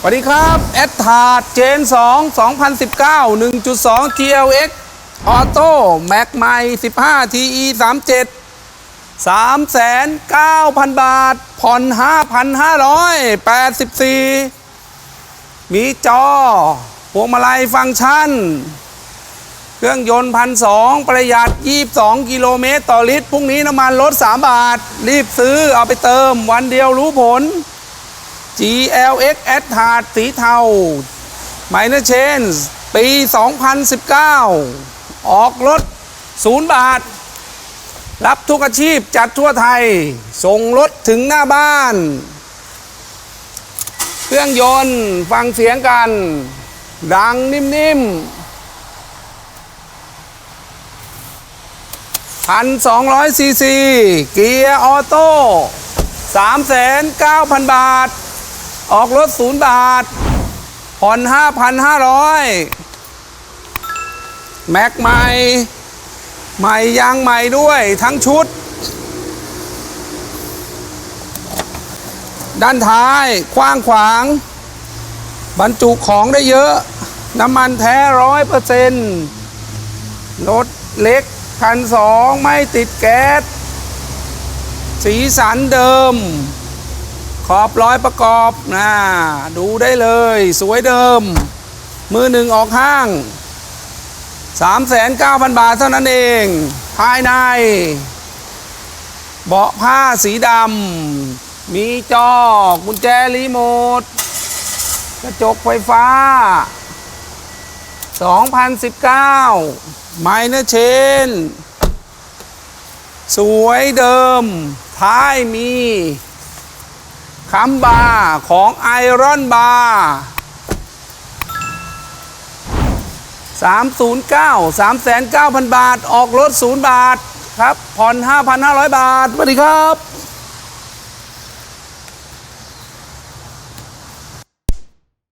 สวัสดีครับแอดทาร์เจน 2 2019 1.2 GLX ออโต้แม็กไม15 TE 37 39,000 บาท ผ่อน 5,584 มีจอ พวงมาลัยฟังก์ชัน เครื่องยนต์พันสองประหยัด 22 กิโลเมตรต่อลิตร พรุ่งนี้น้ำมันลด 3 บาท รีบซื้อเอาไปเติมวันเดียวรู้ผล GLX a d t a r สีเทา Minor Change ปี 2019 ออกรถ 0 บาท รับทุกอาชีพจัดทั่วไทย ส่งรถถึงหน้าบ้าน เครื่องยนต์ฟังเสียงกัน ดังนิ่มๆ พันสองร้อยซีซีเกียร์ออโต้สามแสนเก้าพันบาท ออกรถศูนย์บาท ผ่อนห้าพันห้าร้อยแม็กใหม่ ใหม่ยางใหม่ด้วยทั้งชุด ด้านท้ายกว้างขวาง บรรจุของได้เยอะ น้ำมันแท้ร้อยเปอร์เซ็นต์รถเล็ก คันสองไม่ติดแก๊ส สีสันเดิม ขอบร้อยประกอบนะดูได้เลย สวยเดิม มือหนึ่งออกห้าง 3,900บาทเท่านั้นเอง ภายใน เบาะผ้าสีดำ มีจอกุญแจรีโมท กระจกไฟฟ้า 2019 ไมเนอร์เชน สวยเดิม ท้ายมีคัมบาร์ของไอรอนบาร์309 3,900บาท ออกรถ 0 บาท ครับ ผ่อน 5,500 บาทสวัสดีครับ